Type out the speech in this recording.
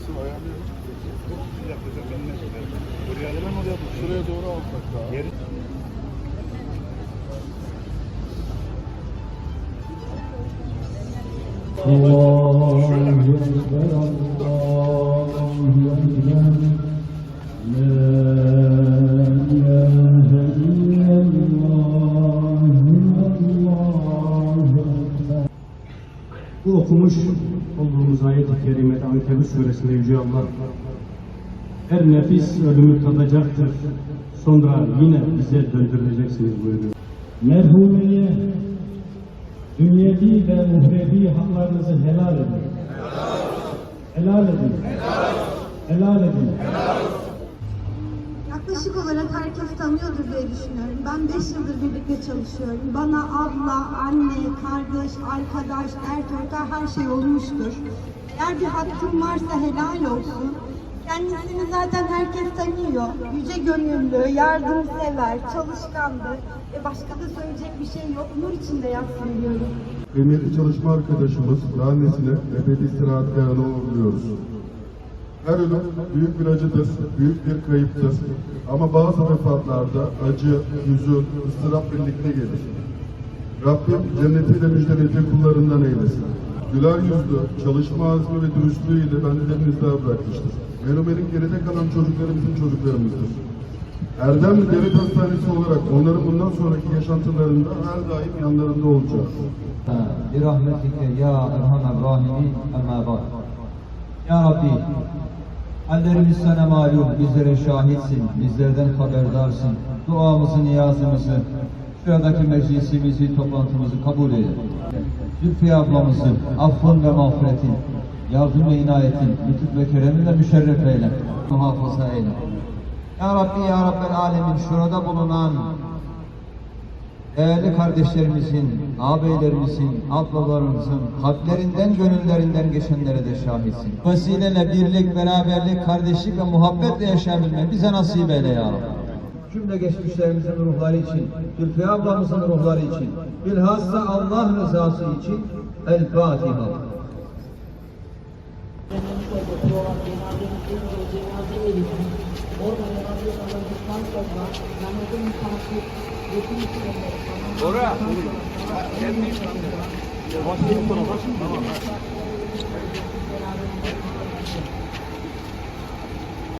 nasıl ayarlıyorum? Yapacağım ben ne? Buraya alalım oraya Şuraya doğru alsak daha. Yeri... Bu okumuş olduğumuz ayet-i kerimede Ankebut suresinde Yüce Allah her nefis ölümü tadacaktır. Sonra yine bize döndürüleceksiniz buyuruyor. Merhumeye dünyevi ve uhrevi haklarınızı helal edin. Helal edin. Helal edin. Yaklaşık olarak herkes tanıyordur diye düşünüyorum. Ben 5 yıldır birlikte çalışıyorum. Bana abla, anne, kardeş, arkadaş, dert ortağı her şey olmuştur. Eğer bir hakkım varsa helal olsun. Kendisini zaten herkes tanıyor. Yüce gönüllü, yardımsever, çalışkandır. Ve başka da söyleyecek bir şey yok. Nur içinde yatsın. Kıymetli çalışma arkadaşımız ve annesine ebedi istirahatgahına uğurluyoruz. Her ölüm büyük bir acıdır, büyük bir kayıptır. Ama bazı vefatlarda acı, hüzün, ıstırap birlikte gelir. Rabbim cennetiyle müjdelediği kullarından eylesin. Güler yüzlü, çalışma azmi ve dürüstlüğüyle bendelerimizi daha bırakmıştır. Melomer'in geride kalan çocukları bizim çocuklarımızdır. Erdemli Devlet Hastanesi olarak onların bundan sonraki yaşantılarında her daim yanlarında olacağız. Bir rahmetinle ya Erhamer Rahimin, Emma Bak. Ya Rabbi, hallerimiz sana malum, bizlere şahitsin, bizlerden haberdarsın. Duamızı, niyazımızı, şuradaki meclisimizi, toplantımızı kabul eyle. Zülfiye ablamızı affın ve mağfiretin, yardım ve inayetin, lütuf ve kereminle müşerref eyle, muhafaza eyle. Ya Rabbi, Ya Rabbel Alemin, şurada bulunan değerli kardeşlerimizin, ağabeylerimizin, ablalarımızın kalplerinden, gönüllerinden geçenlere de şahitsin. Vesileyle birlik, beraberlik, kardeşlik ve muhabbetle yaşayabilmeyi bize nasip eyle ya Rabbi. Cümle geçmişlerimizin ruhları için, Zülfiye ablamızın ruhları için, bilhassa Allah rızası için El Fatiha. Oraya. Kendi. Başlayalım sonra. Tamam.